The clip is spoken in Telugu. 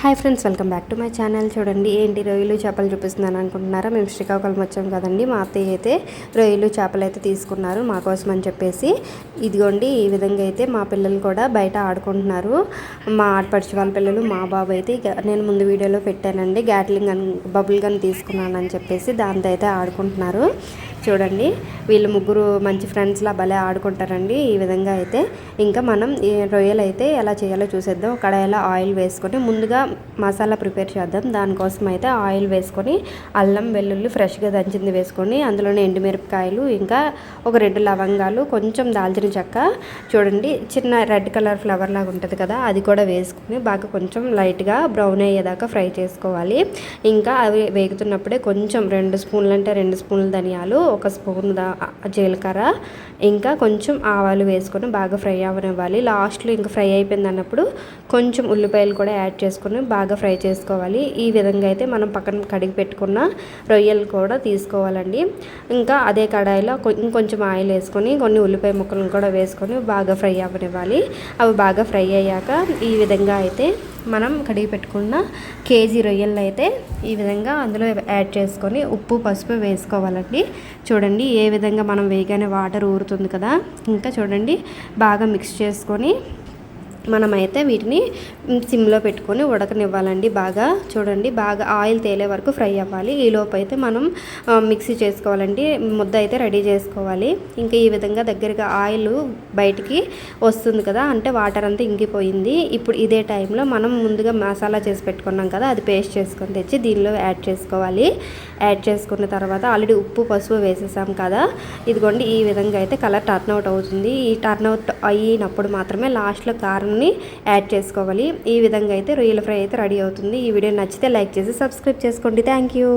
Hi friends welcome back to my channel. చూడండి ఏంటి రొయ్యలు చేపలు చూపిస్తున్నాను అనుకుంటున్నారా? మేము శ్రీకాకుళం వచ్చాం కదండి మా అత్తయ్య అయితే రొయ్యలు చేపలు అయితే తీసుకున్నారు మా కోసం అని చెప్పేసి. ఇదిగోండి ఈ విధంగా అయితే మా పిల్లలు కూడా బయట ఆడుకుంటున్నారు. మా ఆడపడిచి వాళ్ళ పిల్లలు మా బాబు అయితే ఇక నేను ముందు వీడియోలో పెట్టానండి గ్యాట్లింగ్ గన్ బబుల్ గన్ తీసుకున్నాను అని చెప్పేసి దాంతో అయితే ఆడుకుంటున్నారు. చూడండి వీళ్ళు ముగ్గురు మంచి ఫ్రెండ్స్లా భలే ఆడుకుంటారండి ఈ విధంగా అయితే. ఇంకా మనం ఈ రొయ్యలు అయితే ఎలా చేయాలో చూసేద్దాం. కడాయిలో ఆయిల్ వేసుకొని ముందుగా మసాలా ప్రిపేర్ చేద్దాం. దానికోసం అయితే ఆయిల్ వేసుకొని అల్లం వెల్లుల్లి ఫ్రెష్గా దంచింది వేసుకొని అందులోనే ఎండుమిరపకాయలు ఇంకా ఒక రెండు లవంగాలు కొంచెం దాల్చిన చెక్క. చూడండి చిన్న రెడ్ కలర్ ఫ్లవర్ లాగా ఉంటుంది కదా అది కూడా వేసుకుని బాగా కొంచెం లైట్గా బ్రౌన్ అయ్యేదాకా ఫ్రై చేసుకోవాలి. ఇంకా అవి వేగుతున్నప్పుడే కొంచెం రెండు స్పూన్లు అంటే రెండు స్పూన్లు ధనియాలు ఒక స్పూన్ జీలకర్ర ఇంకా కొంచెం ఆవాలు వేసుకొని బాగా ఫ్రై అవ్వనివ్వాలి లాస్ట్లో ఇంకా ఫ్రై అయిపోయింది అన్నప్పుడు కొంచెం ఉల్లిపాయలు కూడా యాడ్ చేసుకొని బాగా ఫ్రై చేసుకోవాలి. ఈ విధంగా అయితే మనం పక్కన కడిగి పెట్టుకున్న రొయ్యలు కూడా తీసుకోవాలండి. ఇంకా అదే కడాయిలో ఇంకొంచెం ఆయిల్ వేసుకొని కొన్ని ఉల్లిపాయ ముక్కలను కూడా వేసుకొని బాగా ఫ్రై అవ్వనివ్వాలి. అవి బాగా ఫ్రై అయ్యాక ఈ విధంగా అయితే మనం కడిగి పెట్టుకున్న కేజీ రొయ్యలను అయితే ఈ విధంగా అందులో యాడ్ చేసుకొని ఉప్పు పసుపు వేసుకోవాలండి. చూడండి ఏ విధంగా మనం వేయగానే వాటర్ ఊరుతుంది కదా. ఇంకా చూడండి బాగా మిక్స్ చేసుకొని మనమైతే వీటిని సిమ్లో పెట్టుకొని ఉడకనివ్వాలండి బాగా. చూడండి బాగా ఆయిల్ తేలే వరకు ఫ్రై అవ్వాలి. ఈ లోపైతే అయితే మనం మిక్సీ చేసుకోవాలండి. ముద్ద అయితే రెడీ చేసుకోవాలి. ఇంకా ఈ విధంగా దగ్గరగా ఆయిల్ బయటికి వస్తుంది కదా అంటే వాటర్ అంతా ఇంగిపోయింది ఇప్పుడు ఇదే టైంలో మనం ముందుగా మసాలా చేసి పెట్టుకున్నాం కదా అది పేస్ట్ చేసుకొని తెచ్చి దీనిలో యాడ్ చేసుకోవాలి. యాడ్ చేసుకున్న తర్వాత ఆల్రెడీ ఉప్పు పసుపు వేసేసాం కదా. ఇదిగోండి ఈ విధంగా అయితే కలర్ టర్న్ అవుట్ అవుతుంది. ఈ టర్న్ అవుట్ అయినప్పుడు మాత్రమే లాస్ట్లో కారం ని యాడ్ చేసుకోవాలి. ఈ విధంగా అయితే రొయ్యల ఫ్రై అయితే రెడీ అవుతుంది. ఈ వీడియో నచ్చితే లైక్ చేసి సబ్స్క్రైబ్ చేసుకోండి. Thank you